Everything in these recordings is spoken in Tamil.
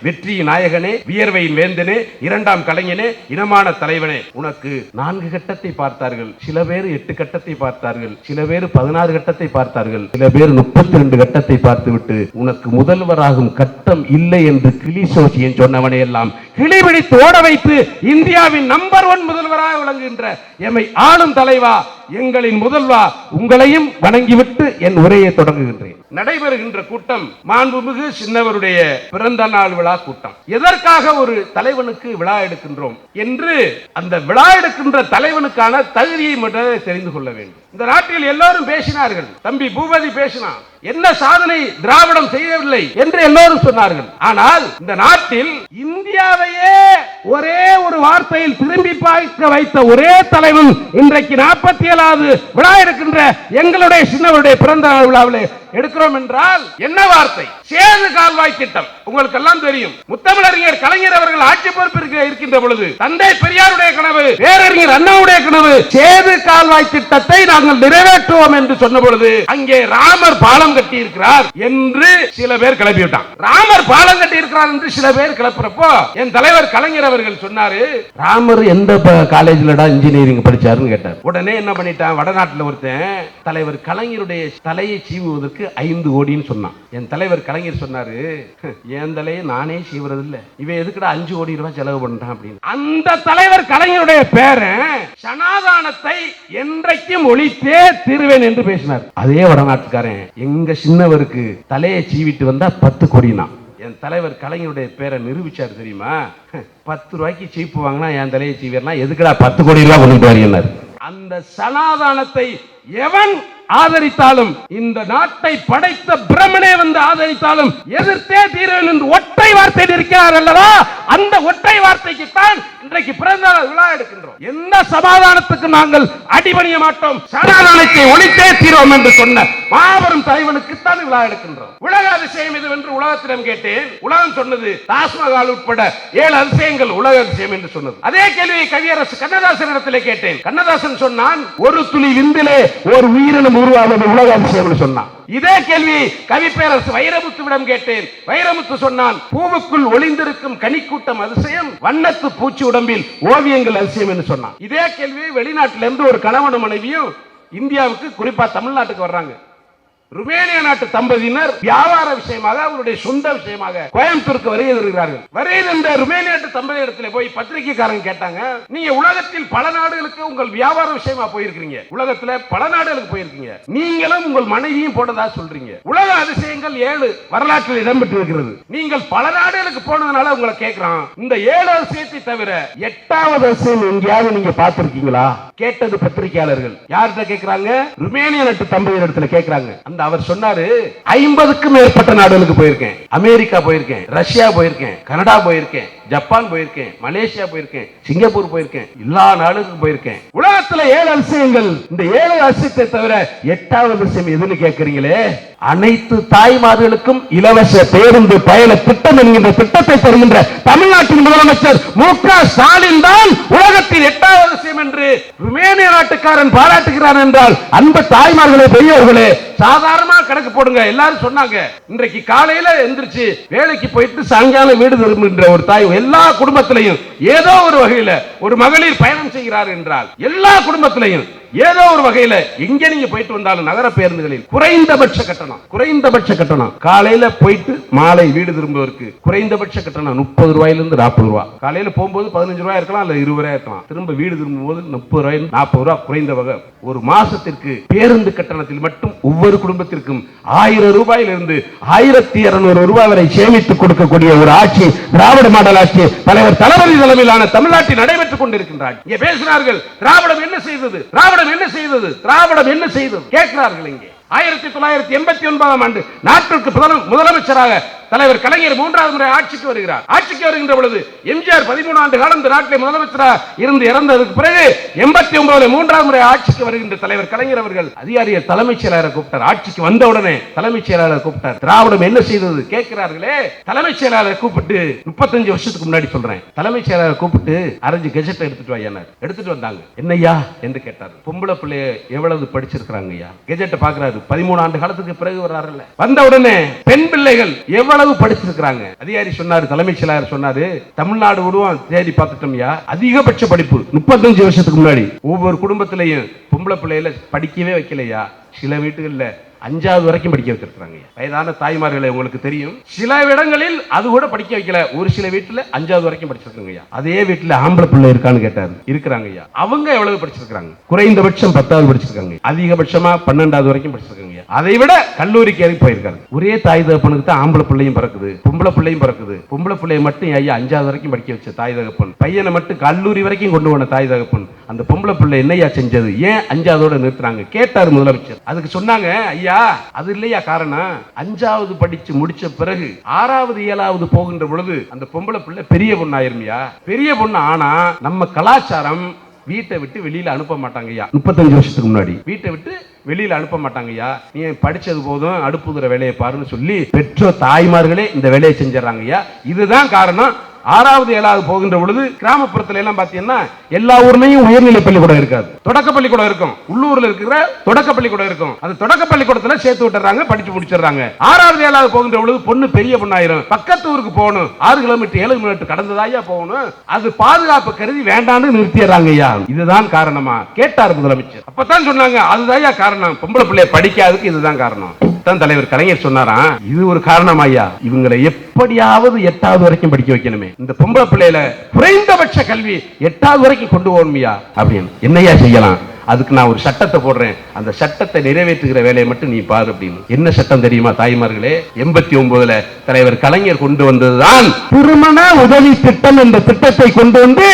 வெற்றி நாயகனே வியர்வையின் வேந்தனே இரண்டாம் கலைஞனே இனமான தலைவனே. உனக்கு நான்கு கட்டத்தை பார்த்தார்கள் சில பேர் எட்டு கட்டத்தை பார்த்தார்கள் சில பேர் பதினாறு கட்டத்தை பார்த்தார்கள் சில பேர் முப்பத்தி ரெண்டு கட்டத்தை பார்த்துவிட்டு உனக்கு முதல்வராகும் கட்டம் இல்லை என்று கிளி சோசியன் சொன்னவனை எல்லாம் கிளிபிடித்து ஓட வைத்து இந்தியாவின் நம்பர் ஒன் முதல்வராக விளங்குகின்ற எம்மை ஆளும் தலைவா எங்களின் முதல்வா உங்களையும் வணங்கிவிட்டு என் உரையை தொடங்குகின்றேன். நடைபெறுகின்ற கூட்டம் மாண்புமிகு சின்னவருடைய பிறந்த நாள் விழா கூட்டம். எதற்காக ஒரு தலைவனுக்கு விழா எடுக்கின்றோம் என்று அந்த விழா எடுக்கின்ற தலைவனுக்கான தகுதியை மட்டும் தெரிந்து கொள்ள வேண்டும். இந்த நாட்டில் எல்லாரும் பேசினார்கள். தம்பி பூபதி பேசினான். என்ன சாதனை திராவிடம் செய்யவில்லை என்று எல்லோரும் சொன்னார்கள். ஆனால் இந்த நாட்டில் இந்தியாவையே ஒரே ஒரு வார்த்தையில் திரும்பி பார்க்க வைத்த ஒரே தலைவன் இன்றைக்கு நாற்பத்தி ஏழாவது விழா இருக்கின்ற எங்களுடைய சின்னவருடைய பிறந்த நாள் விழாவிலே எடுக்கிறோம் என்றால் என்ன வார்த்தை? சேது கால்வாய் திட்டம். உங்களுக்கு எல்லாம் தெரியும். முத்தமிழறிஞர் கலைஞர் அவர்கள் ஆட்சி பொறுப்பிற்கு இருக்கின்ற பொழுது தந்தை பெரியாருடைய கனவு பேரறிஞர் அண்ணாவுடைய கனவு சேது கால்வாய் திட்டத்தை நாங்கள் நிறைவேற்றுவோம் என்று சொன்ன பொழுது அங்கே ராமர் பாலம் கட்டி இருக்கிறார் என்று சில பேர் கிளப்பிவிட்டான் ராமர் பாலம் கட்டி இருக்கிறார் என்று சில பேர் கிளப்புறப்போ என் தலைவர் கலைஞர் அவர்கள் சொன்னாரு ராமர் எந்த காலேஜ்லடா இன்ஜினியரிங் படிச்சாருன்னு கேட்டார். உடனே என்ன பண்ணிட்டான்? வடநாட்டில் ஒருத்தன் தலைவர் கலைஞருடைய தலையை சீவுவதற்கு ஐந்து கோடின்னு சொன்னான். என் தலைவர் கலைஞர் சொன்னாரு என் தலையை நானே செய்வது இல்லை இவன் எதுக்குடா அஞ்சு கோடி ரூபாய் செலவு பண்ணுறான் அப்படின்னு. அந்த தலைவர் கலைஞருடைய பேரன் சனாதானத்தை என்றைக்கும் ஒழித்தே தீருவேன் என்று பேசினார். அதே வடநாட்டுக்காரன் எங்க சின்னவருக்கு தலையை சீவிட்டு வந்தா பத்து கோடினா? என் தலைவர் கலைஞருடைய பேரை நிரூபிச்சார் தெரியுமா? பத்து ரூபாய்க்கு சீப்பு வாங்கினா என் தலையை சீவியர்னா எதுக்குடா பத்து கோடி ரூபாய் கொண்டு வரீங்கன்னாரு? அந்த சனாதானத்தை எவன் ஆதரித்தாலும் இந்த நாட்டை படைத்த பிரமனே வந்து ஆதரித்தாலும் எதிர்த்தே தீரன் என்று ஒற்றை வார்த்தை இருக்கிறார் அல்லவா? அந்த ஒற்றை வார்த்தைக்கு தான் இன்றைக்கு பிறந்த விழா எடுக்கின்றோம். எந்த சமாதானத்துக்கு நாங்கள் அடிபணிய மாட்டோம்? சனாதானத்தை ஒழித்தே தீரோம் என்று சொன்ன மாபெரும் தலைவனுக்கு தான் விழா எடுக்கின்றோம். உலக அதிசயம் இது என்று உலகத்திடம் கேட்டேன். உலகம் சொன்னது தாஜ்மஹால் உட்பட ஏழு அதிசயங்கள் உலக அதிசயம் என்று சொன்னது. அதே கேள்வியை கவியரசு கண்ணதாசன் இடத்திலே கேட்டேன். கண்ணதாசன் சொன்னான் ஒரு துளி விந்திலே ஒரு உயிரினம் உருவாவது உலக அதிசயம் சொன்னான். இதே கேள்வி கவி பேரரசு வைரமுத்துவிடம் கேட்டேன். வைரமுத்து சொன்னான் பூவுக்குள் ஒளிந்திருக்கும் கனிக்கூட்டம் அதிசயம் வண்ணத்து பூச்சி உடம்பில் ஓவியங்கள் அதிசயம் என்று சொன்னான். இதே கேள்வி வெளிநாட்டிலிருந்து ஒரு கணவனும் மனைவியும் இந்தியாவுக்கு குறிப்பா தமிழ்நாட்டுக்கு வர்றாங்க. ருமேனிய நாட்டு தம்பதியினர் வியாபார விஷயமாக அவருடைய சொந்த விஷயமாக கோயம்புத்தூருக்கு வருகை தருகிறார்கள் வருகை தந்த ருமேனிய நாட்டு தம்பதி இடத்துல போய் பத்திரிகைக்காரங்க கேட்டாங்க நீங்க உலகத்தில் பல நாடுகளுக்கு உங்கள் வியாபார விஷயமா போயிருக்கீங்க உலகத்துல பல நாடுகளுக்கு போயிருக்கீங்க. நீங்களும் உங்கள் மனைவியும் போனதா சொல்றீங்க. உலக அதிசயங்கள் ஏழு வரலாற்றில் இடம்பெற்று இருக்கிறது நீங்கள் பல நாடுகளுக்கு போனதுனால உங்களை கேட்கிறோம் இந்த ஏழு அதிசயத்தை தவிர எட்டாவது அதிசயம் எங்கேயாவது நீங்க பார்த்திருக்கீங்களா? கேட்டது பத்திரிகையாளர்கள். யார்கிட்ட கேட்கிறாங்க ருமேனிய நாட்டு தம்பதி இடத்துல கேட்கிறாங்க அந்த அவர் சொன்னாரு ஐம்பதுக்கும் மேற்பட்ட நாடுகளுக்கு போயிருக்கேன். அமெரிக்கா போயிருக்கேன் ரஷ்யா போயிருக்கேன் கனடா போயிருக்கேன் ஜப்பான் போயிருக்கேன் மலேசியா போயிருக்கேன் சிங்கப்பூர் போயிருக்கேன் எல்லா நாடுகளுக்கும் போயிருக்கேன். உலகத்துல ஏழு அதிசயங்கள். இந்த ஏழு அதிசயத்தை தவிர எட்டாவது அதிசயம் எதுன்னு கேட்கறீங்களே அனைத்து தாய்மார்களுக்கும் இலவச பேருந்து பயண திட்டம் என்கின்ற திட்டத்தை தருகின்ற தமிழ்நாட்டின் முதலமைச்சர் மு க ஸ்டாலின் தான் உலகத்தின் எட்டாவது அவசியம் என்று ருமேனிய நாட்டுக்காரன் பாராட்டுகிறார் என்றால் அன்பு தாய்மார்களே பெரியவர்களே சாதாரணமா கணக்கு போடுங்க. எல்லாரும் சொன்னாங்க இன்றைக்கு காலையில எந்திரிச்சு வேலைக்கு போயிட்டு சாயங்காலம் வீடு திரும்புகின்ற ஒரு தாய் எல்லா குடும்பத்திலையும் ஏதோ ஒரு வகையில ஒரு மகளிர் பயணம் செய்கிறார் என்றால் எல்லா குடும்பத்திலையும் ஏதோ ஒரு வகையில எங்க நீங்க போயிட்டு வந்தாலும் நகர பேருந்துகளில் குறைந்தபட்ச கட்டணம் குறைந்தபட்ச கட்டணம். காலையில போயிட்டு மாலை வீடு திரும்புவதற்கு குறைந்தபட்ச கட்டணம் முப்பது ரூபாயிலிருந்து நாற்பது ரூபாய் காலையில போகும்போது பதினஞ்சு ரூபாய் இருக்கலாம் இல்ல இருபது ரூபாய் இருக்கலாம். திரும்ப வீடு திரும்பும்போது முப்பது ரூபாய் நாற்பது ரூபாய் குறைந்த வகை. ஒரு மாசத்திற்கு பேருந்து கட்டணத்தில் மட்டும் ஒவ்வொரு குடும்பத்திற்கும் ஆயிரம் ரூபாயிலிருந்து ஆயிரத்தி இருநூறு ரூபாய் வரை சேமித்து கொடுக்கக்கூடிய ஒரு ஆட்சி திராவிட மாடல் ஆட்சி தலைவர் தளபதி தலைமையிலான தமிழ்நாட்டில் நடைபெற்றுக் கொண்டிருக்கின்றார். பேசினார்கள் திராவிடம் என்ன செய்தது? திராவிடம் என்ன செய்தது? திராவிடம் என்ன செய்தது? கேட்கிறார்கள் இங்கே. ஆயிரத்தி தொள்ளாயிரத்தி எண்பத்தி ஒன்பதாம் ஆண்டு நாட்டிற்கு முதலமைச்சராக தலைவர் கலைஞர் மூன்றாவது முறை ஆட்சிக்கு வருகிறார். ஆட்சிக்கு வருகின்ற பொழுது எம்ஜிஆர் பதிமூணு ஆண்டு காலம் இந்த நாட்டில் முதலமைச்சராக இருந்து இறந்ததுக்கு பிறகு எண்பத்தி ஒன்பதுல மூன்றாவது முறை ஆட்சிக்கு வருகின்ற தலைவர் கலைஞர் அவர்கள் அதிகாரிகள் தலைமைச் செயலாளரை கூப்பிட்டார். ஆட்சிக்கு வந்த உடனே தலைமைச் செயலாளர் கூப்பிட்டார். திராவிடம் என்ன செய்தது கேட்கிறார்களே? தலைமைச் செயலாளரை கூப்பிட்டு முப்பத்தஞ்சு வருஷத்துக்கு முன்னாடி சொல்றேன். தலைமைச் செயலாளரை கூப்பிட்டு அரைஞ்சு கெஜெட் எடுத்துட்டு வாயானார் எடுத்துட்டு வந்தாங்க. என்னய்யா? என்று கேட்டார். பொம்பளை பிள்ளைய எவ்வளவு படிச்சிருக்கிறாங்க ஐயா கெஜெட்டை பாக்குறாரு பதிமூணு ஆண்டு காலத்துக்கு பிறகு வர்றாருல்ல. வந்த உடனே பெண் பிள்ளைகள் எவ்வளவு அளவு படிச்சிருக்கிறாங்க அதிகாரி சொன்னாரு தலைமைச் செயலாளர் சொன்னாரு தமிழ்நாடு உருவம் தேடி பார்த்துட்டோம்யா. அதிகபட்ச படிப்பு முப்பத்தஞ்சு வருஷத்துக்கு முன்னாடி. ஒவ்வொரு குடும்பத்திலையும் பொம்பளை பிள்ளையில படிக்கவே வைக்கலையா? சில வீட்டுகள்ல அஞ்சாவது வரைக்கும் படிக்க வச்சிருக்காங்க வயதான தாய்மார்களை உங்களுக்கு தெரியும். சில இடங்களில் அது கூட படிக்க வைக்கல. ஒரு சில வீட்டுல அஞ்சாவது வரைக்கும் படிச்சிருக்காங்க அதே வீட்டுல ஆம்பளை பிள்ளை இருக்கான்னு கேட்டாரு. இருக்கிறாங்க அவங்க எவ்வளவு படிச்சிருக்காங்க குறைந்தபட்சம் பத்தாவது படிச்சிருக்காங்க அதிகபட்சமா பன்னெண்டாவது வரைக்கும் படிச்சிருக்காங்க அதை விட கல்லூரிக்கு ஏறி போயிருக்காரு. ஒரே தாய் தகப்பனுக்கு தான் ஆம்பளை பிள்ளையும் பிறக்குது. பொம்பளை பிள்ளையும் பிறக்குது. பொம்பளை பிள்ளைய மட்டும் ஐயா அஞ்சாவது வரைக்கும் படிக்க வச்ச தாய் தகப்பன். பையனை மட்டும் கல்லூரி வரைக்கும் கொண்டு போன தாய் தகப்பன். அந்த பொம்பளை பிள்ளை என்னையா செஞ்சது? ஏன் அஞ்சாவதோட நிறுத்துறாங்க? கேட்டார் முதலமைச்சர். அதுக்கு சொன்னாங்க ஐயா அது இல்லையா காரணம்? அஞ்சாவது படிச்சு முடிச்ச பிறகு ஆறாவது ஏழாவது போகின்ற பொழுது அந்த பொம்பளை பிள்ளை பெரிய பொண்ணு ஆயிருமியா பெரிய பொண்ணு ஆனா நம்ம கலாச்சாரம் வீட்டை விட்டு வெளியில அனுப்ப மாட்டாங்க ஐயா. முப்பத்தஞ்சு வருஷத்துக்கு முன்னாடி. வீட்டை விட்டு வெளியில அனுப்ப மாட்டாங்க ஐயா. நீ படிச்சது போதும் அடுப்புகிற வேலையை பாருன்னு சொல்லி பெற்றோர் தாய்மார்களே இந்த வேலையை செஞ்சிடறாங்க ஐயா. இதுதான் காரணம். ஆறாவது ஏழாவது போகின்ற பொழுது கிராமப்புறத்துல எல்லாம் பாத்தீங்கன்னா எல்லா ஊர்லயும் உயர்நிலை பள்ளிக்கூடம் இருக்காது. தொடக்க பள்ளிக்கூடம் இருக்கும். உள்ளூர்ல இருக்கிற தொடக்க பள்ளிக்கூடம் இருக்கும். அது தொடக்க பள்ளிக்கூடத்துல சேர்த்து விட்டுறாங்க படிச்சு முடிச்சிடுறாங்க. ஆறாவது ஏழாவது போகின்ற பொழுது பொண்ணு பெரிய பொண்ணாயிரும். பக்கத்து ஊருக்கு போகணும். ஆறு கிலோமீட்டர் ஏழு கிலோமீட்டர் கடந்ததாயா போகணும். அது பாதுகாப்பு கருதி வேண்டாம்னு நிறுத்திடுறாங்க ஐயா. இதுதான் காரணமா? கேட்டார் முதலமைச்சர். அப்பதான் சொன்னாங்க அதுதான் காரணம்? பொம்பளை பிள்ளைய படிக்காததுக்கு இதுதான் காரணம். தான் தலைவர் கலைஞர் சொன்னாராம். இது ஒரு காரணம் ஐயா. இவங்களை எப்படியாவது எட்டாவது வரைக்கும் படிக்க வைக்கணுமே. இந்த பொம்பளை பிள்ளையில குறைந்தபட்ச கல்வி எட்டாவது வரைக்கும் கொண்டு போகணுமையா? அப்படின்னு. என்னையா செய்யலாம்? அதுக்கு நான் ஒரு சட்டத்தை போடுறேன். அந்த சட்டத்தை நிறைவேற்றுகிற வேலையை மட்டும் நீ பாரு அப்படின்னு. என்ன சட்டம் தெரியுமா தாய்மார்களே? எண்பத்தி ஒன்பதுல தலைவர் கலைஞர் கொண்டு வந்ததுதான் திருமண உதவி திட்டம் என்ற திட்டத்தை கொண்டு வந்து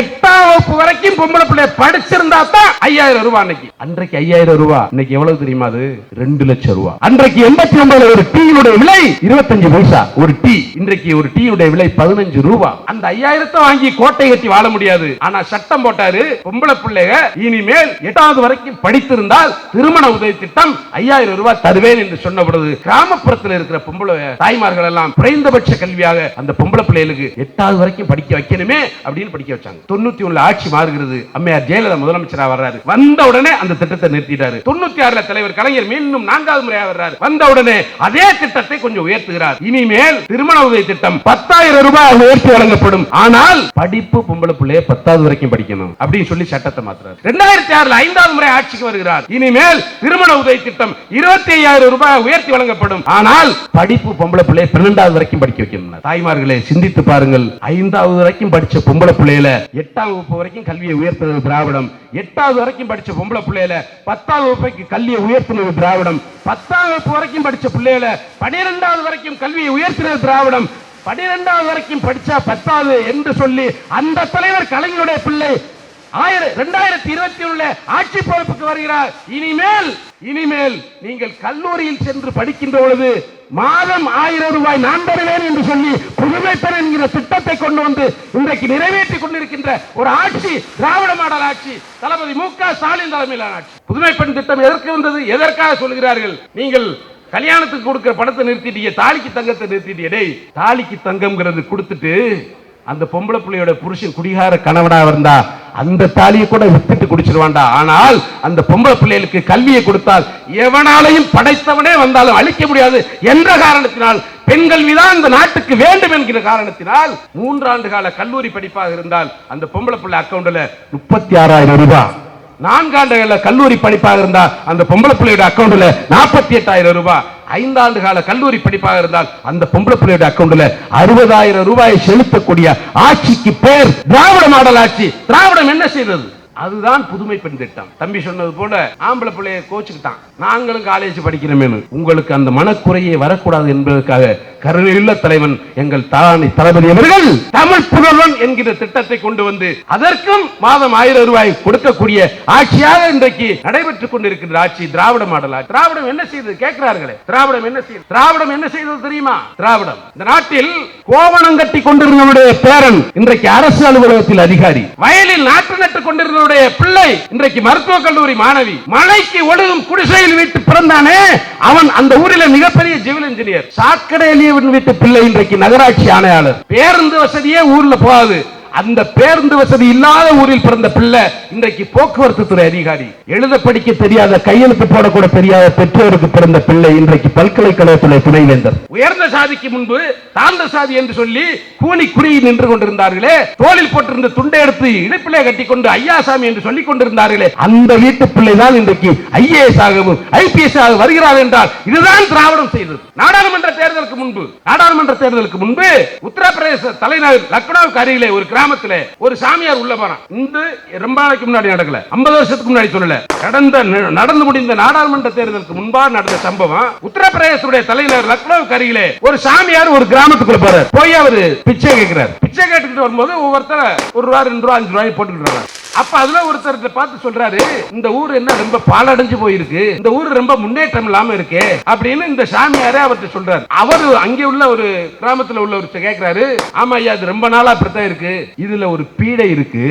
எட்டாம் வகுப்பு வரைக்கும் பொம்பளை பிள்ளை படிச்சிருந்தா தான் ஐயாயிரம் ரூபாய் அன்னைக்கு. அன்றைக்கு ஐயாயிரம் ரூபாய். இன்னைக்கு எவ்வளவு தெரியுமா அது? ரெண்டு லட்சம் ரூபாய். அன்றைக்கு எண்பத்தி ஒன்பதுல ஒரு டீயுடைய விலை இருபத்தஞ்சு பைசா. ஒரு டீ. இன்றைக்கு ஒரு டீயுடைய விலை பதினஞ்சு ரூபாய். அந்த ஐயாயிரத்தை வாங்கி கோட்டை கட்டி வாழ முடியாது. ஆனா சட்டம் போட்டாரு பொம்பளை பிள்ளைக. இனிமேல் எட்டாவது வரைக்கும் படித்திருந்தால் திருமண உதவி திட்டம் ஐயாயிரம் ரூபாய் தருவேன் என்று சொன்ன பொழுது கிராமப்புறத்தில் இருக்கிற பொம்பளை தாய்மார்கள் எல்லாம் குறைந்தபட்ச கல்வியாக அந்த பொம்பளை பிள்ளைகளுக்கு எட்டாவது வரைக்கும் படிக்க வைக்கணுமே அப்படின்னு படிக்க வச்சாங்க. தொண்ணூத்தி ஒண்ணுல ஆட்சி மாறுகிறது. அம்மையார் ஜெயலலிதா முதலமைச்சராக வர்றாரு. வந்த உடனே அந்த திட்டத்தை நிறுத்திட்டாரு. தொண்ணூத்தி ஆறுல தலைவர் கலைஞர் மீண்டும் நான்காவது முறையாக வர்றாரு. வந்த உடனே அதே திட்டத்தை கொஞ்சம் உயர்த்துகிறார். இனிமேல் திருமண உதவி திட்டம் பத்தாயிரம் ரூபாய் உயர்த்தி வழங்கப்படும். ஆனால் படிப்பு பொம்பளை பிள்ளைய பத்தாவது வரைக்கும் படிக்கணும் அப்படின்னு சொல்லி சட்டத்தை மாத்துறாரு. ரெண்டாயிரத்தி ஆறு ஆறுல ஐந்தாவது முறை ஆட்சிக்கு வருகிறார். இனிமேல் திருமண உதவி திட்டம் இருபத்தி ஐயாயிரம் ரூபாய் உயர்த்தி வழங்கப்படும். ஆனால் படிப்பு பொம்பளை பிள்ளைய பன்னெண்டாவது வரைக்கும் படிக்க வைக்கணும் தாய்மார்களே சிந்தித்து பாருங்கள். ஐந்தாவது வரைக்கும் படிச்ச பொம்பளை பிள்ளையில எட்டாம் வகுப்பு வரைக்கும் கல்வியை உயர்த்தது திராவிடம். எட்டாவது வரைக்கும் படிச்ச பொம்பளை பிள்ளையில பத்தாவது வகுப்புக்கு கல்வியை உயர்த்தினது திராவிடம். பத்தாம் வகுப்பு வரைக்கும் படிச்ச பிள்ளையில பனிரெண்டாவது வரைக்கும் கல்வியை உயர்த்தினது திராவிடம். பனிரெண்டாவது வரைக்கும் படிச்சா பத்தாவது என்று சொல்லி அந்த தலைவர் கலைஞருடைய பிள்ளை ஆயிரம் இரண்டாயிரத்தி இருபத்தி ஒண்ணுல ஆட்சி பொறுப்புக்கு வருகிறார். இனிமேல் இனிமேல் நீங்கள் கல்லூரியில் சென்று படிக்கின்ற பொழுது மாதம் ஆயிரம் ரூபாய் நான் தருவேன் என்று சொல்லி புதுமை பெற என்கிற திட்டத்தை கொண்டு வந்து இன்றைக்கு நிறைவேற்றி கொண்டிருக்கின்ற ஒரு ஆட்சி திராவிட மாடல் ஆட்சி தளபதி மு க ஸ்டாலின் தலைமையிலான ஆட்சி. புதுமை பெண் திட்டம் எதற்கு வந்தது? எதற்காக சொல்கிறார்கள்? நீங்கள் கல்யாணத்துக்கு கொடுக்கிற பணத்தை நிறுத்திட்டீங்க தாலிக்கு தங்கத்தை நிறுத்திட்டீங்க. டேய் தாலிக்கு தங்கம்ங்கிறது கொடுத்துட்டு அந்த பொம்பளை பிள்ளையோட புருஷன் குடிகார கணவனாக இருந்தா அந்த தாலியை கூட வித்துட்டு குடிச்சிருவான்டா. ஆனால் அந்த பொம்பளை பிள்ளைகளுக்கு கல்வியை கொடுத்தால் எவனாலையும் படைத்தவனே வந்தாலும் அழிக்க முடியாது என்ற காரணத்தினால் பெண் கல்விதான் இந்த நாட்டுக்கு வேண்டும் என்கிற காரணத்தினால் மூன்றாண்டு கால கல்லூரி படிப்பாக இருந்தால் அந்த பொம்பளை பிள்ளை அக்கவுண்ட்ல முப்பத்தி ஆறாயிரம் ரூபாய் நான்காண்டு கல்லூரி படிப்பாக இருந்தால் அந்த பொம்பளை பிள்ளையோட அக்கவுண்ட்ல நாற்பத்தி எட்டாயிரம் ரூபாய் ஐந்தாண்டு கால கல்லூரி படிப்பாக இருந்தால் அந்த பொம்பளை பிள்ளையுடைய அக்கவுண்ட்ல அறுபதாயிரம் ரூபாயை செலுத்தக்கூடிய ஆட்சிக்கு பேர் திராவிட மாடல் ஆட்சி. திராவிடம் என்ன செய்தது? அதுதான் புதுமை பெண் திட்டம். தம்பி சொன்னது போல ஆம்பளை பிள்ளைய கோச்சுக்கிட்டான். நாங்களும் காலேஜ் படிக்கிறோமேனு. உங்களுக்கு அந்த மனக்குறையே வரக்கூடாது என்பதற்காக கருணையுள்ள தலைவன் எங்கள் தானி தளபதி அவர்கள் தமிழ் புதல்வன் என்கிற திட்டத்தை கொண்டு வந்து அதற்கும் மாதம் ஆயிரம் ரூபாய் கொடுக்கக்கூடிய ஆட்சியாக இன்றைக்கு நடைபெற்றுக் கொண்டிருக்கின்ற ஆட்சி திராவிட மாடல் ஆட்சி. திராவிடம் என்ன செய்தது? கேட்கிறார்களே. திராவிடம் என்ன செய்தது? திராவிடம் என்ன செய்தது தெரியுமா? திராவிடம். இந்த நாட்டில் கோவணம் கட்டி கொண்டிருந்தவருடைய பேரன் இன்றைக்கு அரசு அலுவலகத்தில் அதிகாரி. வயலில் நாற்று நட்டுக் கொண்டிருந்த அவருடைய பிள்ளை இன்றைக்கு மருத்துவக் கல்லூரி மாணவி. மலைக்கு ஒழுகும் குடிசையில் வீட்டு பிறந்தானே அவன் அந்த ஊரில் மிகப்பெரிய சிவில் இன்ஜினியர் சாக்கடை வீட்டு பிள்ளை இன்றைக்கு நகராட்சி ஆணையாளர். பேருந்து வசதியே ஊர்ல போகாது. அந்த பேருந்து வசதி இல்லாத ஊரில் பிறந்த பிள்ளை இன்றைக்கு போக்குவரத்து துறை அதிகாரி. எழுத படிக்க தெரியாத கையெழுத்து போடக்கூட தெரியாத பெற்றோருக்கு பிறந்த பிள்ளை இன்றைக்கு பல்கலைக்கழகத்துறை துணைவேந்தர். உயர்ந்த சாதிக்கு முன்பு தாழ்ந்த சாதி என்று சொல்லி கூலி குறுகி நின்று கொண்டிருந்தார்களே தோளில் போட்டிருந்த துண்டை எடுத்து இடுப்பிலே கட்டிக்கொண்டு ஐயாசாமி என்று சொல்லிக் கொண்டிருந்தார்களே அந்த வீட்டு பிள்ளைதான் இன்றைக்கு ஐஏஎஸ் ஆகவும் ஐபிஎஸ் ஆக வருகிறார் என்றால் இதுதான் திராவிடம் செய்தது. நாடாளுமன்ற தேர்தலுக்கு முன்பு நாடாளுமன்ற தேர்தலுக்கு முன்பு உத்தரப்பிரதேச தலைநகர் லக்னோவுக்கு அருகிலே ஒரு கிராம கிராமத்துல ஒரு சாமியார் உள்ள போறான் இந்த ரொம்ப நாளைக்கு முன்னாடி நடக்கல. 50 வருஷத்துக்கு முன்னாடி சொல்லல. கடந்த நடந்து முடிந்த நாடாளுமன்ற தேர்தலுக்கு முன்பாக நடந்த சம்பவம் உத்தரப்பிரதேசத்துடைய தலைநகர் லக்னோவுக்கு அருகிலே ஒரு சாமியார் ஒரு கிராமத்துக்குள்ள போறார். போய் அவரு பிச்சை கேட்கிறார். பிச்சை கேட்டுக்கிட்டு வரும்போது ஒவ்வொருத்தர் ஒரு ரூபா ரெண்டு ரூபா அஞ்சு ரூபாய் போட்டுக்கிட்டு அப்ப அதுல ஒருத்தர் பார்த்து சொல்றாரு இந்த ஊர் என்ன ரொம்ப பாலடைஞ்சு போயிருக்கு இந்த ஊர் ரொம்ப முன்னேற்றம் இல்லாம இருக்கு அப்படின்னு இந்த சாமியாரே அவர்கிட்ட சொல்றாரு. அவர் அங்கே உள்ள ஒரு கிராமத்துல உள்ள ஒரு கேட்கிறாரு ஆமா ஐயா அது ரொம்ப நாளா அப்படித்தான் இருக்கு. இதுல ஒரு பீடை இருக்கு.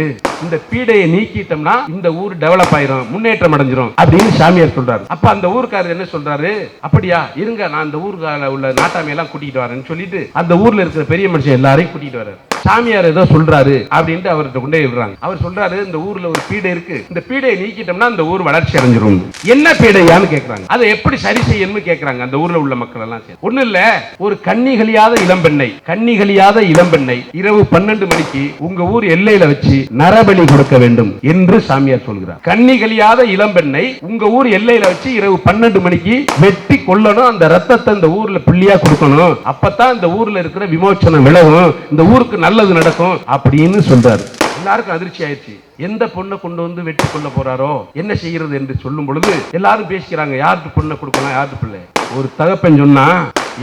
இந்த பீடையை நீக்கிட்டோம்னா இந்த ஊர் டெவலப் ஆயிரும் முன்னேற்றம் அடைஞ்சிரும் அப்படின்னு சாமியார் சொல்றாரு. அப்ப அந்த ஊருக்காரர் என்ன சொல்றாரு அப்படியா இருங்க நான் அந்த ஊருக்கால உள்ள நாட்டாமையெல்லாம் கூட்டிட்டு வரேன்னு சொல்லிட்டு அந்த ஊர்ல இருக்கிற பெரிய மனுஷன் எல்லாரையும் கூட்டிட்டு வர்றாரு. சாமியார் ஏதோ சொல்றாரு அப்படின்ட்டு அவர்கிட்ட கொண்டே விடுறாங்க. அவர் சொல்றாரு இந்த ஊர்ல ஒரு பீடை இருக்கு. இந்த பீடையை நீக்கிட்டோம்னா இந்த ஊர் வளர்ச்சி அடைஞ்சிரும். என்ன பீடையான்னு கேட்கறாங்க அதை எப்படி சரி செய்யணும்னு கேட்கறாங்க அந்த ஊர்ல உள்ள மக்கள் எல்லாம் சேர்ந்து. ஒண்ணும் இல்ல ஒரு கன்னிகளியாத இளம்பெண்ணை கன்னிகளியாத இளம்பெண்ணை இரவு பன்னெண்டு மணிக்கு உங்க ஊர் எல்லையில வச்சு நரபலி கொடுக்க வேண்டும் என்று சாமியார் சொல்கிறார். கன்னிகளியாத இளம்பெண்ணை உங்க ஊர் எல்லையில வச்சு இரவு பன்னெண்டு மணிக்கு வெட்டி கொல்லணும். அந்த ரத்தத்தை இந்த ஊர்ல புள்ளியா கொடுக்கணும். அப்பதான் இந்த ஊர்ல இருக்கிற விமோச்சனம் விலகும். இந்த ஊருக்கு நல்ல நல்லது நடக்கும் அப்படின்னு சொல்றாரு. எல்லாருக்கும் அதிர்ச்சி ஆயிடுச்சு. எந்த பொண்ணை கொண்டு வந்து வெட்டி கொள்ள போறாரோ என்ன செய்யறது என்று சொல்லும் பொழுது எல்லாரும் பேசிக்கிறாங்க யாருக்கு பொண்ணை கொடுக்கலாம் யாருக்கு பிள்ளை? ஒரு தகப்பன் சொன்னா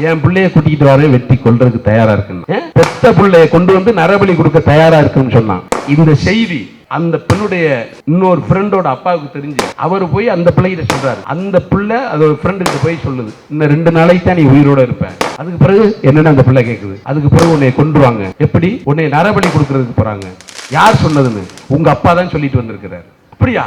என் பிள்ளைய கூட்டிக்கிட்டு வரேன் வெட்டி கொள்றதுக்கு தயாரா இருக்குன்னு. பெத்த பிள்ளைய கொண்டு வந்து நரபலி கொடுக்க தயாரா இருக்குன்னு சொன்னான். இந்த செய்தி அந்த பெண்ணுடைய இன்னொரு ஃப்ரெண்டோட அப்பாவுக்கு தெரிஞ்சு அவர் போய் அந்த பிள்ளைகிட்ட சொல்றாரு. அந்த பிள்ளை அதோட ஃப்ரெண்டு போய் சொல்லுது இன்னும் ரெண்டு நாளைக்கு தான் நீ உயிரோட இருப்பேன். அதுக்கு பிறகு என்னன்னு அந்த பிள்ளை கேட்குது அதுக்கு பிறகு உன்னை கொண்டுருவாங்க எப்படி? உன்னை நரபலி கொடுக்கறதுக்கு போறாங்க. யார் சொன்னதுன்னு? உங்க அப்பா தான் சொல்லிட்டு வந்திருக்கிறார். அப்படியா?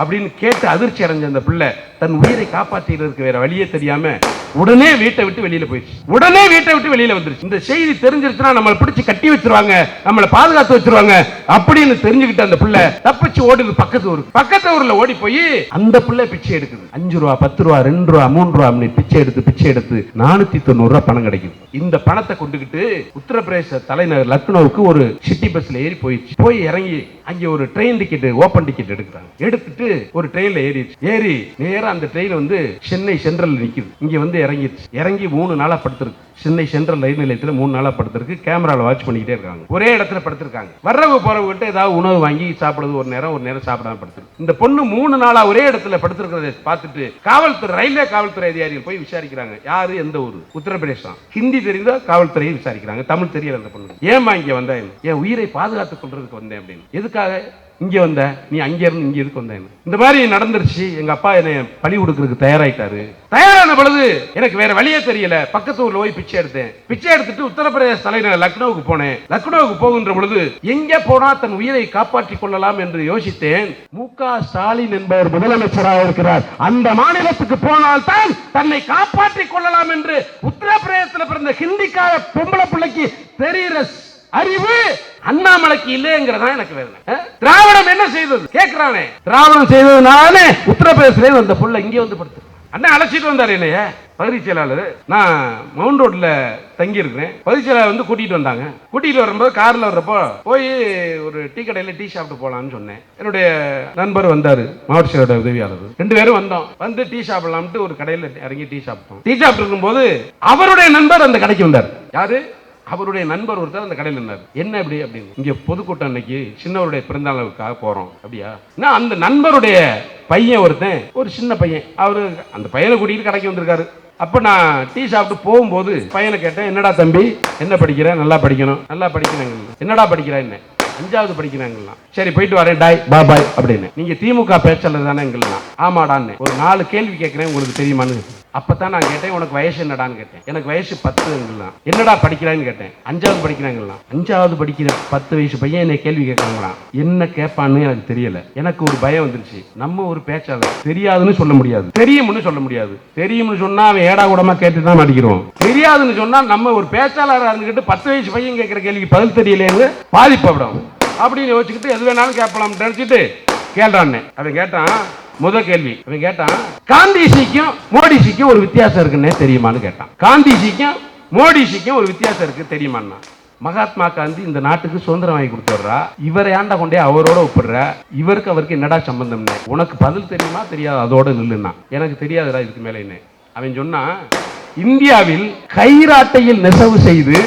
அப்படின்னு கேட்டு அதிர்ச்சி அடைஞ்ச அந்த பிள்ளை தன் உயிரை காப்பாற்றிக்கிறதுக்கு வேற வழியே தெரியாம உடனே வீட்டை விட்டு வெளியில போயிடுச்சு. உடனே வீட்டை விட்டு வெளியில வந்துருச்சு. இந்த செய்தி தெரிஞ்சிருச்சுன்னா நம்மளை பிடிச்சி கட்டி வச்சிருவாங்க நம்மளை பாதுகாத்து வச்சிருவாங்க அப்படின்னு தெரிஞ்சுக்கிட்ட அந்த பிள்ளை தப்பிச்சு ஓடுது பக்கத்து ஊருக்கு பக்கத்து ஊர்ல ஓடி போய் அந்த பிள்ளை பிச்சை எடுக்குது. அஞ்சு ரூபா பத்து ரூபா ரெண்டு ரூபா மூணு ரூபா அப்படி பிச்சை எடுத்து பிச்சை எடுத்து நானூத்தி தொண்ணூறு ரூபா பணம் கிடைக்கும் இந்த பணத்தை கொண்டுகிட்டு உத்தரப்பிரதேச தலைநகர் லக்னோவுக்கு ஒரு சிட்டி பஸ்ல ஏறி போயிடுச்சு. போய் இறங்கி அங்க ஒரு ட்ரெயின் டிக்கெட் ஓபன் டிக்கெட் எடுக்கிறாங்க. எடுத்துட்டு ஒரு ட்ரெயின்ல ஏறிடுச்சு. ஏறி நேரம் அந்த ட்ரெயின் வந்து சென்னை சென்ட்ரல்ல நிக்குது. இங்க வந்து இறங்கிடுச்சு இறங்கி மூணு நாளா படுத்திருக்கு. சென்னை சென்ட்ரல் ரயில் நிலையத்துல மூணு நாளா படுத்திருக்கு. கேமராவில் வாட்ச் பண்ணிக்கிட்டே இருக்காங்க. ஒரே இடத்துல படுத்திருக்காங்க. வர்றவங்க போறவங்ககிட்ட ஏதாவது உணவு வாங்கி சாப்பிடுறது ஒரு நேரம் ஒரு நேரம் சாப்பிடாம படுத்திருக்கு. இந்த பொண்ணு மூணு நாளா ஒரே இடத்துல படுத்திருக்கிறத பார்த்துட்டு காவல்துறை ரயில்வே காவல்துறை அதிகாரிகள் போய் விசாரிக்கிறாங்க. யாரு? எந்த ஊர்? உத்தரப்பிரதேசம். ஹிந்தி தெரிந்தா காவல்துறையை விசாரிக்கிறாங்க. தமிழ் தெரியல அந்த பொண்ணு ஏமா இங்க வந்தேன் என் உயிரை பாதுகாத்துக் கொள்றதுக்கு வந்தேன் அப்படின்னு. எதுக்காக? இங்கே வந்த நீ அங்கேருந்து இருந்து இருக்கு எதுக்கு வந்தேன் இந்த மாதிரி நடந்துருச்சு. எங்க அப்பா என்னை பழி கொடுக்கறதுக்கு தயாராயிட்டாரு. தயாரான பொழுது எனக்கு வேற வழியே தெரியல. பக்கத்து ஊரில் போய் பிச்சை எடுத்தேன். பிச்சை எடுத்துட்டு உத்தரப்பிரதேச தலைநகர் லக்னோவுக்கு போனேன். லக்னோவுக்கு போகின்ற பொழுது எங்கே போனா தன் உயிரை காப்பாற்றிக் கொள்ளலாம் என்று யோசித்தேன். மு க ஸ்டாலின் என்பவர் முதலமைச்சராக இருக்கிறார். அந்த மாநிலத்துக்கு போனால் தான் தன்னை காப்பாற்றிக் கொள்ளலாம் என்று உத்தரப்பிரதேசத்தில் பிறந்த ஹிந்திக்கார பொம்பளை பிள்ளைக்கு தெரிகிற அறிவு அண்ணாமலைக்கு இல்லைங்கிறதா எனக்கு வேதனை. திராவிடம் என்ன செய்தது? கேட்கிறானே திராவிடம் செய்ததுனாலே உத்தரப்பிரதேசிலே அந்த புள்ள இங்கே வந்து படுத்து. அண்ணன் அழைச்சிட்டு வந்தாரு என்னைய பகுதி செயலாளர். நான் மவுண்ட் ரோட்ல தங்கி இருக்கிறேன் பகுதி செயலாளர் வந்து கூட்டிட்டு வந்தாங்க. கூட்டிட்டு வரும்போது கார்ல வர்றப்போ போய் ஒரு டீ கடையில டீ சாப்பிட்டு போலாம்னு சொன்னேன். என்னுடைய நண்பர் வந்தாரு மாவட்ட செயலோட உதவியாளர். ரெண்டு பேரும் வந்தோம். வந்து டீ சாப்பிடலாம்ட்டு ஒரு கடையில இறங்கி டீ சாப்பிட்டோம். டீ சாப்பிட்டு இருக்கும்போது அவருடைய நண்பர் அந்த கடைக்கு வந்தார். யாரு? அவருடைய நண்பர் ஒருத்தர் அந்த கடையில் இருந்தார் என்ன அப்படி அப்படின்னு. இங்கே பொதுக்கூட்டம் அன்னைக்கு சின்னவருடைய பிறந்தநாளுக்காக போகிறோம் அப்படியா? நான் அந்த நண்பருடைய பையன் ஒருத்தன் ஒரு சின்ன பையன். அவர் அந்த பையனை கூட்டிகிட்டு கடைக்கு வந்திருக்காரு. அப்போ நான் டீ சாப்பிட்டு போகும்போது பையனை கேட்டேன் என்னடா தம்பி என்ன படிக்கிற? நல்லா படிக்கணும். நல்லா படிக்கிறாங்க என்னடா படிக்கிறா என்ன? அஞ்சாவது படிக்கிறாங்களாம் சரி போயிட்டு வரேன் டாய் பா பாய். அப்படின்னு. நீங்க திமுக பேச்சாளர் தானே எங்கெல்லாம் ஆமாடான்னு. ஒரு நாலு கேள்வி கேட்குறேன் உங்களுக்கு தெரியுமான்னு. அப்பதான் நான் கேட்டேன் உனக்கு வயசு என்னடான்னு கேட்டேன். எனக்கு வயசு பத்துங்களாம் என்னடா படிக்கிறான்னு கேட்டேன். அஞ்சாவது படிக்கிறாங்களாம் அஞ்சாவது படிக்கிற பத்து வயசு பையன் என்னை கேள்வி கேட்கறாங்களாம் என்ன கேட்பான்னு எனக்கு தெரியல. எனக்கு ஒரு பயம் வந்துருச்சு. நம்ம ஒரு பேச்சாளர். தெரியாதுன்னு சொல்ல முடியாது. தெரியும்னு சொல்ல முடியாது. தெரியும்னு சொன்னா அவன் ஏடா கூடமா கேட்டு தான் மாட்டிக்கிறோம் தெரியாதுன்னு சொன்னா நம்ம ஒரு பேச்சாளராக இருந்துகிட்டு பத்து வயசு பையன் கேட்கிற கேள்விக்கு பதில் தெரியலேன்னு பாதிப்படும் அப்படின்னு யோசிச்சுக்கிட்டு எது வேணாலும் கேட்பலாம் நினைச்சிட்டு கேட்டான்னு அவன் கேட்டான் முத கேள்வி. அவன் கேட்டான் காந்திஜிக்கும் மோடிஜிக்கும் ஒரு வித்தியாசம் இருக்குன்னே தெரியுமான்னு கேட்டான். காந்திஜிக்கும் மோடிஜிக்கும் ஒரு வித்தியாசம் இருக்கு தெரியுமான்னா? மகாத்மா காந்தி இந்த நாட்டுக்கு சுதந்திரம் வாங்கி கொடுத்துட்றா. இவரை ஆண்ட கொண்டே அவரோட ஒப்பிடுற. இவருக்கு அவருக்கு என்னடா சம்பந்தம்னு. உனக்கு பதில் தெரியுமா? தெரியாது. அதோட நில்லுன்னா எனக்கு தெரியாதுடா இதுக்கு மேலே என்ன அவன் சொன்னா இந்தியாவில் கைராட்டையில் நெசவு செய்து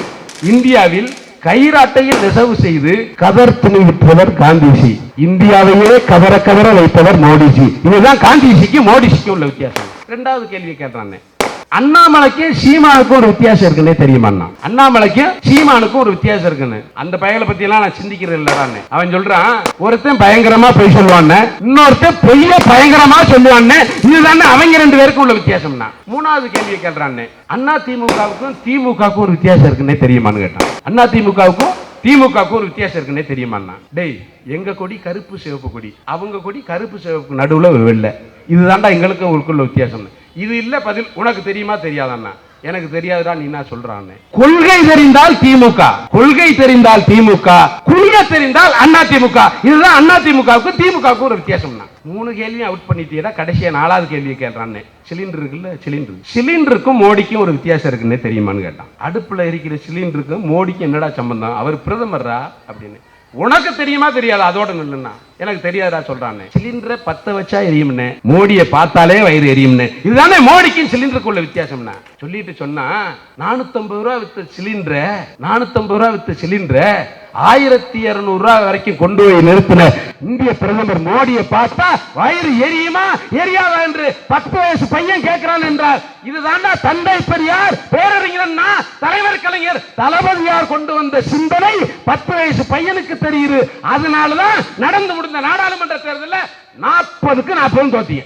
இந்தியாவில் கைராட்டையில் நெசவு செய்து கதர் துணி விற்றவர் காந்திஜி. இந்தியாவையே கவர கவர வைத்தவர் மோடிஜி. இதுதான் காந்திஜிக்கு மோடிஜிக்கு உள்ள வித்தியாசம். ரெண்டாவது கேள்வி கேட்டான் அண்ணாமலைக்கும் சீமானுக்கும் ஒரு வித்தியாசம் இருக்குன்னே தெரியுமாண்ணா அண்ணாமலைக்கும் சீமானுக்கும் ஒரு வித்தியாசம் இருக்குன்னு. அந்த பயலை பத்தி எல்லாம் நான் சிந்திக்கிறது இல்லதான் அவன் சொல்றான் ஒருத்தன் பயங்கரமா பொய் சொல்லுவான்னு இன்னொருத்தன் பொய்ய பயங்கரமா சொல்லுவான்னு இதுதானே அவங்க ரெண்டு பேருக்கும் உள்ள வித்தியாசம்னா மூணாவது கேள்வியை கேள்றான் அண்ணா திமுகவுக்கும் திமுகவுக்கும் ஒரு வித்தியாசம் இருக்குன்னே தெரியுமான்னு கேட்டான். அண்ணா திமுகவுக்கும் திமுகவுக்கு ஒரு வித்தியாசம் இருக்குன்னே தெரியுமாண்ணா டேய் எங்க கொடி கருப்பு சிவப்பு கொடி. அவங்க கொடி கருப்பு சிவப்பு நடுவுல ஒரு வெள்ளை. இதுதான்டா எங்களுக்கும் உங்களுக்குள்ள வித்தியாசம் இது இல்ல பதில் உனக்கு தெரியுமா தெரியாதண்ணா எனக்கு தெரியாதுடா நீ என்ன சொல்றான்னு. கொள்கை தெரிந்தால் திமுக. கொள்கை தெரிந்தால் திமுக. கொள்கை தெரிந்தால் அண்ணா திமுக. இதுதான் அண்ணா திமுகவுக்கு திமுகவுக்கு ஒரு வித்தியாசம்னா. மூணு கேள்வியும் அவுட் பண்ணிட்டீங்கன்னா கடைசியா நாலாவது கேள்வியை கேட்றான்னு. சிலிண்டர் இருக்குல்ல சிலிண்டர் சிலிண்டருக்கும் மோடிக்கும் ஒரு வித்தியாசம் இருக்குன்னே தெரியுமான்னு கேட்டான். அடுப்புல இருக்கிற சிலிண்டருக்கும் மோடிக்கும் என்னடா சம்பந்தம்? அவர் பிரதமர்ரா? அப்படின்னு. உனக்கு தெரியுமா தெரியாது? அதோட நில்லுன்னா எனக்கு தெரியாதா சொல்றானே சிலிண்டரை பத்த வச்சா எரியும்னு மோடியை பார்த்தாலே வயிறு எரியும்னு. இதுதானே மோடிக்கும் சிலிண்டருக்குள்ள வித்தியாசம்னா? சொல்லிட்டு சொன்னா நானூத்தம்பது ரூபா வித்த சிலிண்டரை நானூத்தம்பது ரூபா வித்த சிலிண்டரை ஆயிரத்தி இருநூறு ரூபாய் வரைக்கும் கொண்டு போய் நிறுத்தின இந்திய பிரதமர் மோடியை பார்த்தா வயிறு எரியுமா? எரியாதா என்று பத்து வயசு பையன் கேட்கிறான் என்றார். இதுதான்டா தந்தை பெரியார் பேரறிஞர் தலைவர் கலைஞர் தளபதியார் கொண்டு வந்த சிந்தனை பத்து வயசு பையனுக்கு தெரியுது. அதனாலதான் நடந்து முடிந்த நாடாளுமன்ற தேர்தலில் நாற்பதுக்கு நாற்பது தோத்திய.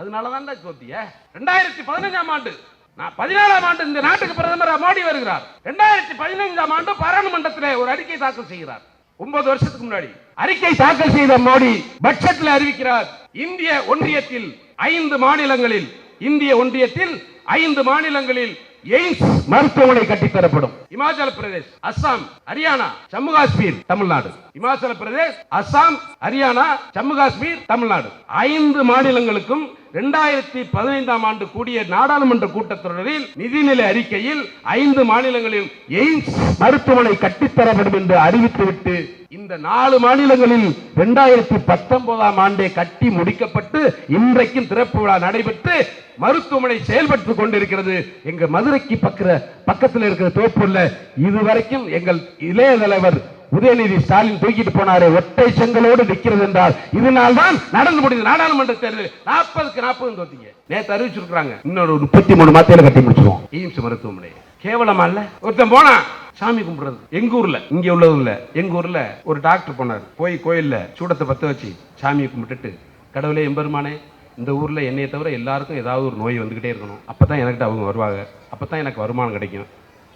அதனாலதான் தோத்திய. ரெண்டாயிரத்தி பதினஞ்சாம் ஆண்டு நான் பதினாலாம் ஆண்டு இந்த நாட்டுக்கு பிரதமர் மோடி வருகிறார். ரெண்டாயிரத்தி பதினைந்தாம் ஆண்டு பாராளுமன்றத்தில் ஒரு அறிக்கை தாக்கல் செய்கிறார். ஒன்பது வருஷத்துக்கு முன்னாடி. அறிக்கை தாக்கல் செய்த மோடி பட்ஜெட்டில் அறிவிக்கிறார் இந்திய ஒன்றியத்தில் ஐந்து மாநிலங்களில் இந்திய ஒன்றியத்தில் ஐந்து மாநிலங்களில் எய்ம்ஸ் மருத்துவமனை கட்டித்தரப்படும் இமாச்சல பிரதேஷ் அஸ்ஸாம் ஹரியானா ஜம்மு காஷ்மீர் தமிழ்நாடு. இமாச்சல பிரதேஷ் அஸ்ஸாம் ஹரியானா ஜம்மு காஷ்மீர் தமிழ்நாடு. ஐந்து மாநிலங்களுக்கும் இரண்டாயிரத்தி பதினைந்தாம் ஆண்டு கூடிய நாடாளுமன்ற கூட்டத்தொடரில் நிதிநிலை அறிக்கையில் ஐந்து மாநிலங்களில் எய்ம்ஸ் மருத்துவமனை கட்டித்தரப்படும் என்று அறிவித்துவிட்டு இந்த நாலு மாநிலங்களில் இரண்டாயிரத்தி பத்தொன்பதாம் ஆண்டே கட்டி முடிக்கப்பட்டு இன்றைக்கும் திறப்பு விழா நடைபெற்று மருத்துவமனை செயல்பட்டு கொண்டிருக்கிறது. எங்க மதுரைக்கு பக்கிற பக்கத்தில் இருக்கிற தோப்பூர்ல இதுவரைக்கும் எங்கள் இளைய தலைவர் உதயநிதி ஸ்டாலின் தூக்கிட்டு போனாரே ஒற்றை செங்கலோடு நிற்கிறது என்றால் இதனால் தான் நடந்து முடியுது நாடாளுமன்ற தேர்தல் நாற்பதுக்கு நாற்பது தோத்தீங்க. நேற்று அறிவிச்சிருக்காங்க இன்னொரு முப்பத்தி மூணு மாத்தையில கட்டி முடிச்சிருவோம். எய்ம்ஸ் மருத்துவமனை கேவலமா இல்ல? ஒருத்தன் போனா சாமி கும்பிடுறது. எங்க ஊர்ல? இங்க உள்ளது இல்ல. எங்க ஊர்ல ஒரு டாக்டர் போனார். போய் கோயில்ல சூடத்தை பத்த வச்சு சாமியை கும்பிட்டுட்டு கடவுளே எம்பெருமானே இந்த ஊர்ல என்னைய தவிர எல்லாருக்கும் ஏதாவது ஒரு நோய் வந்துகிட்டே இருக்கணும். அப்பதான் எனக்கிட்ட அவங்க வருவாங்க. அப்பதான் எனக்கு வருமானம் கிடைக்கும்.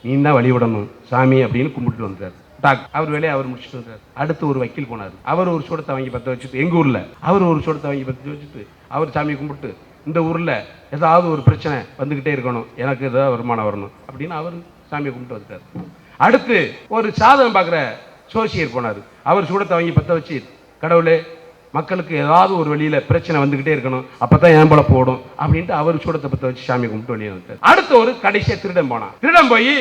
நீ தான் வழி விடணும் சாமி அப்படின்னு கும்பிட்டு வந்தார் டாக் அவர் வேலையை அவர் முடிச்சுட்டு வந்தார். அடுத்து ஒரு வக்கீல் போனார். அவர் ஒரு சூடத்தை வாங்கி பற்ற வச்சுட்டு எங்கள் ஊரில் அவர் ஒரு சூடத்தை வாங்கி பத்த வச்சுட்டு அவர் சாமி கும்பிட்டு இந்த ஊரில் ஏதாவது ஒரு பிரச்சனை வந்துக்கிட்டே இருக்கணும். எனக்கு ஏதாவது வருமானம் வரணும் அப்படின்னு அவர் சாமியை கும்பிட்டு வந்துட்டார். அடுத்து ஒரு சாதகம் பார்க்குற சோசியர் போனார். அவர் சூடத்தை வாங்கி பற்ற வச்சு கடவுளே மக்களுக்கு ஏதாவது ஒரு வழியில பிரச்சனை வந்துகிட்டே இருக்கணும் அப்பதான் ஏன் போல போடும் அப்படின்ட்டு அவர் சூடத்தை பத்த வச்சு சாமி கும்பிட்டு வெளியே வந்து அடுத்த ஒரு கடைசியா திருடம் போனான். திருடம் போய்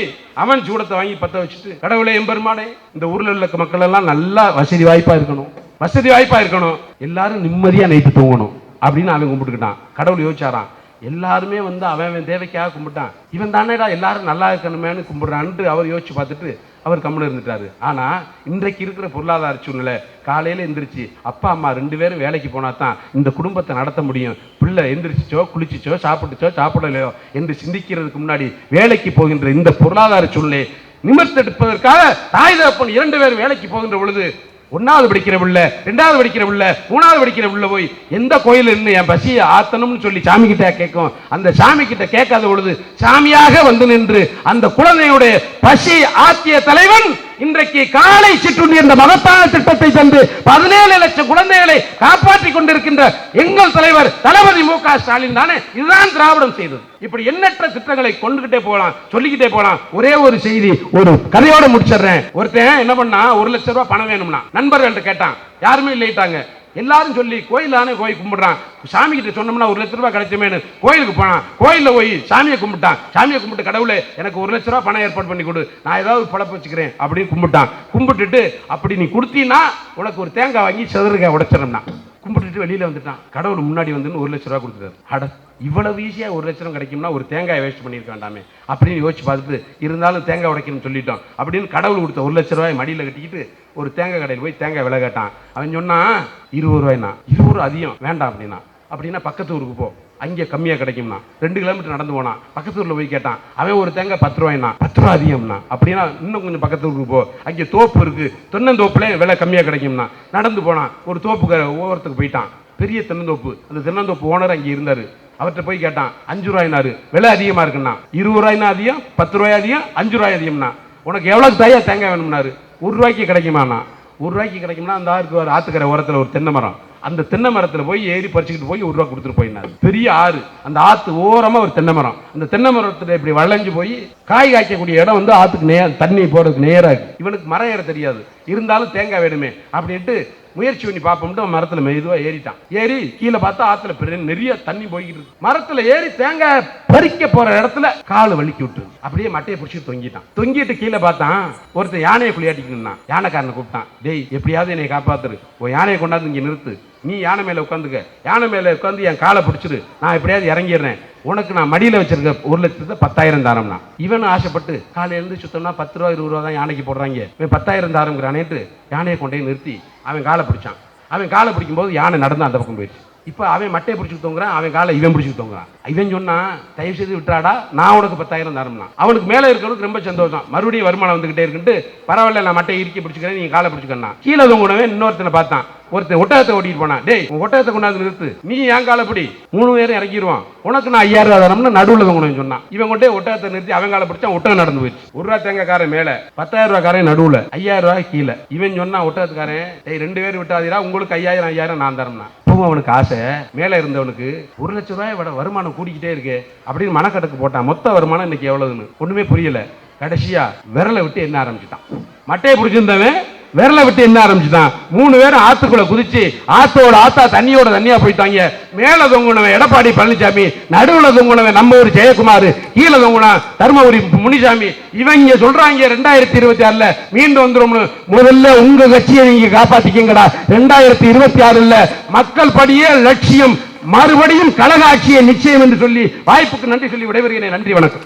அவன் சூடத்தை வாங்கி பத்த வச்சுட்டு கடவுளே எம்பெருமானே இந்த ஊர்ல உள்ள மக்கள் எல்லாம் நல்லா வசதி வாய்ப்பா இருக்கணும் வசதி வாய்ப்பா இருக்கணும் எல்லாரும் நிம்மதியா நைட்டு தூங்கணும் அப்படின்னு அவன் கும்பிட்டுக்கிட்டான். கடவுள் யோசிச்சாராம் எல்லாருமே வந்து அவன் அவன் தேவைக்காக கும்பிட்டான். இவன் தானேடா எல்லாரும் நல்லா இருக்கணுமேனு கும்பிடுறான்ட்டு அவர் யோசிச்சு பார்த்துட்டு அவர் கம்முன்னு இருந்துட்டாரு. ஆனால் இன்றைக்கு இருக்கிற பொருளாதார சூழ்நிலை காலையில் எந்திரிச்சு அப்பா அம்மா ரெண்டு பேரும் வேலைக்கு போனால் தான் இந்த குடும்பத்தை நடத்த முடியும். பிள்ளை எந்திரிச்சிச்சோ குளிச்சிச்சோ சாப்பிட்டுச்சோ சாப்பிடலையோ என்று சிந்திக்கிறதுக்கு முன்னாடி வேலைக்கு போகின்ற இந்த பொருளாதார சூழ்நிலை நிமிர்த்தெடுப்பதற்காக தாய் தகப்பன் இரண்டு பேரும் வேலைக்கு போகின்ற பொழுது ஒன்னாவது படிக்கிற பிள்ளை ரெண்டாவது படிக்கிற பிள்ளை மூணாவது படிக்கிற பிள்ளை போய் எந்த கோயில் இருந்து என் பசியை ஆத்தணும்னு சொல்லி சாமி கிட்ட கேட்கும். அந்த சாமி கிட்ட கேட்காத பொழுது சாமியாக வந்து நின்று அந்த குழந்தையுடைய பசி ஆத்திய தலைவன் இன்றைக்கு காலை சிற்றுண்டி என்ற மகத்தான திட்டத்தை தந்து பதினேழு லட்சம் குழந்தைகளை காப்பாற்றிக் கொண்டிருக்கின்ற எங்கள் தலைவர் தளபதி மு க ஸ்டாலின் தானே? இதுதான் திராவிடம் செய்தது. இப்படி எண்ணற்ற திட்டங்களை கொண்டுகிட்டே போகலாம் சொல்லிக்கிட்டே போகலாம். ஒரே ஒரு செய்தி ஒரு கதையோட முடிச்சிடுறேன். ஒருத்தன் என்ன பண்ணா ஒரு லட்சம் ரூபாய் பணம் வேணும்னா நண்பர்கள்ட்ட கேட்டான். யாருமே இல்லைட்டாங்க. எல்லாரும் சொல்லி கோயிலானே கோயில் கும்பிட்றான். சாமி கிட்ட சொன்னோம்னா ஒரு லட்ச ரூபாய் கிடைச்சுமேனு கோயிலுக்கு போனான். கோயிலில் போய் சாமியை கும்பிட்டான். சாமியை கும்பிட்டு கடவுளே எனக்கு ஒரு லட்ச ரூபா பணம் ஏற்பாடு பண்ணி கொடு. நான் ஏதாவது பழப்பு வச்சுக்கிறேன் அப்படின்னு கும்பிட்டான். கும்பிட்டுட்டு அப்படி நீ கொடுத்தீன்னா உனக்கு ஒரு தேங்காய் வாங்கி சதுரக்காய் உடைச்சிடம்னா கும்பிட்டுட்டு வெளியில் வந்துட்டான். கடவுள் முன்னாடி வந்து ஒரு லட்ச ரூபா கொடுத்துட்டாரு. அட இவ்வளவு ஈஸியாக ஒரு லட்சம் கிடைக்கும்னா ஒரு தேங்காய் வேஸ்ட் பண்ணியிருக்க வேண்டாமே. அப்படின்னு யோசிச்சு பார்த்துட்டு இருந்தாலும் தேங்காய் உடைக்கணும்னு சொல்லிட்டோம். அப்படின்னு கடவுள் கொடுத்த ஒரு லட்ச ரூபாய் மடியில் கட்டிக்கிட்டு ஒரு தேங்காய் கடையில் போய் தேங்காய் விலை கேட்டான். அவன் சொன்னான் இருபது ரூபாய்னா. இருபது ரூபா அதிகம். வேண்டாம் அப்படின்னா. அப்படின்னா பக்கத்து ஊருக்கு போ. அங்கே கம்மியாக கிடைக்கும்னா. ரெண்டு கிலோமீட்டர் நடந்து போனான். பக்கத்து ஊரில் போய் கேட்டான் அவன் ஒரு தேங்காய் பத்து ரூபாய்னா. பத்து ரூபா அதிகம்னா. அப்படின்னா இன்னும் கொஞ்சம் பக்கத்து ஊருக்கு போ. அங்கே தோப்பு இருக்குது தென்னந்தோப்புல விலை கம்மியாக கிடைக்கும்னா. நடந்து போனான். ஒரு தோப்புக்கு ஓரத்துக்கு போயிட்டான். பெரிய தென்னந்தோப்பு. அந்த தென்னந்தோப்பு ஓனர் அங்கே இருந்தார். அவர்கிட்ட போய் கேட்டான் அஞ்சு ரூபாய்னாரு விலை அதிகமாக இருக்குன்னா? இருபது ரூபாய்னா அதிகம்? பத்து ரூபாய் அதிகம்? அஞ்சு ரூபாய் அதிகம்னா? உனக்கு எவ்வளோக்கு தயா தேங்காய் வேணும்னாரு? ஒரு ரூபாய்க்கு கிடைக்குமாண்ணா. ஒரு ரூபாய்க்கு கிடைக்கும்னா அந்த ஆறுக்கு ஒரு ஆத்துக்கரை ஓரத்தில் ஒரு தென்னை மரம். அந்த தென்னை மரத்தில் போய் ஏறி பறிச்சுக்கிட்டு போய் ஒரு ரூபா கொடுத்துட்டு போயினார். பெரிய ஆறு. அந்த ஆற்று ஓரமாக ஒரு தென்னை மரம். அந்த தென்னை மரத்தில் இப்படி வளைஞ்சு போய் காய் காய்க்கக்கூடிய இடம் வந்து ஆற்றுக்கு நேர் தண்ணி போடுறதுக்கு நேராக இருக்குது இவனுக்கு மரம் ஏற தெரியாது. இருந்தாலும் தேங்காய் வேணுமே. அப்படின்ட்டு முயற்சி பண்ணி பார்ப்போம்ட்டு அவன் மெதுவாக மெதுவா ஏறிட்டான். ஏறி கீழே பார்த்தா ஆற்றுல பெரிய நிறைய தண்ணி போய்கிட்டு இருக்கு. மரத்தில் ஏறி தேங்காய் பறிக்க போகிற இடத்துல கால் வலிக்கி விட்டு அப்படியே மட்டையை பிடிச்சி தொங்கிட்டான். தொங்கிட்டு கீழே பார்த்தான் ஒருத்தர் யானையை குளியாட்டிக்கணும்னா யானைக்காரனை கூப்பிட்டான் டேய் எப்படியாவது என்னை காப்பாத்துரு. ஓ யானையை கொண்டாந்து இங்கே நிறுத்து. நீ யானை மேலே உட்காந்துக்க. யானை மேலே உட்காந்து என் காலை பிடிச்சிரு. நான் எப்படியாவது இறங்கிடுறேன். உனக்கு நான் மடியில் வச்சிருக்க ஒரு லட்சத்தை பத்தாயிரம் தாரம்னா இவன் ஆசைப்பட்டு காலையிலேருந்து சுத்தம்னா பத்து ரூபா இருபது ரூபா தான் யானைக்கு போடுறாங்க. இவன் பத்தாயிரம் தாரங்கிறானேட்டு யானையை கொண்டே நிறுத்தி அவன் காலை பிடிச்சான். அவன் காலை பிடிக்கும்போது யானை நடந்து அந்த பக்கம் போயிடுச்சு. இப்போ அவன் மட்டையை பிடிச்சி தொங்குறான் அவன் காலை இவன் பிடிச்சி தொங்குறான். இவன் சொன்னான் தயவு செய்து விட்டுறாடா நான் உனக்கு பத்தாயிரம் தரம்னா அவனுக்கு மேலே இருக்கிறவனுக்கு ரொம்ப சந்தோஷம். மறுபடியும் வருமானம் வந்துகிட்டே இருக்குன்ட்டு பரவாயில்ல நான் மட்டையை இறுக்கி பிடிச்சிக்கிறேன் நீ காலை பிடிச்சிக்கணும் கீழே தொங்குனவன் இன்னொருத்தனை பார்த்தான். ஒருத்தன் ஒட்டகத்தை ஓட்டிட்டு போனான். டேய் ஒட்டகத்தை கொண்டாந்து நிறுத்து. நீ ஏன் காலை பிடி? மூணு பேரும் இறக்கிடுவான் உனக்கு நான் ஐயாயிரம் ரூபா தரம்னு நடுவில் தொங்கணும்னு சொன்னான். இவன் கொண்டே ஒட்டகத்தை நிறுத்தி அவன் காலை பிடிச்சா ஒட்டகம் நடந்து போயிடுச்சு. ஒரு ரூபா தேங்காய்க்காரன் மேலே பத்தாயிரம் ரூபாய் நடுவில் ஐயாயிரம் ரூபாய் கீழே. இவன் சொன்னான் ஒட்டகத்துக்காரன் டேய் ரெண்டு பேரும் விட்டாதீரா உங்களுக்கு ஐயாயிரம் ஐயாயிரம் நான் தரம்னா இப்பவும் அவனுக்கு ஆசை மேலே இருந்தவனுக்கு ஒரு லட்சம் ரூபாய் விட வருமானம் கூடிக்கிட்டே இருக்கு அப்படின்னு மனக்கட்டுக்கு போட்டான். மொத்த வருமானம் இன்னைக்கு எவ்வளவுன்னு ஒண்ணுமே புரியல. கடைசியா விரலை விட்டு என்ன ஆரம்பிச்சிட்டான். மட்டையை பிடிச்சிருந்தவன் விரலை விட்டு என்ன ஆரம்பிச்சுதான் மூணு பேரும் ஆத்துக்குள்ள குதிச்சு ஆத்தோட ஆத்தா தண்ணியோட தண்ணியா போயிட்டாங்க. மேல தொங்குனவன் எடப்பாடி பழனிசாமி நடுவுல தொங்குனவன் நம்ம ஊர் ஜெயக்குமார் கீழே தொங்குனா தருமபுரி முனிசாமி. இவங்க சொல்றாங்க ரெண்டாயிரத்தி இருபத்தி ஆறுல மீண்டும் வந்துரும்னு. முதல்ல உங்க கட்சியை நீங்க காப்பாத்திக்கங்கடா. ரெண்டாயிரத்தி இருபத்தி ஆறுல மக்கள் படியே லட்சியம் மறுபடியும் கழக ஆட்சியை நிச்சயம் என்று சொல்லி வாய்ப்புக்கு நன்றி சொல்லி விடைபெறுகிறேன். நன்றி வணக்கம்.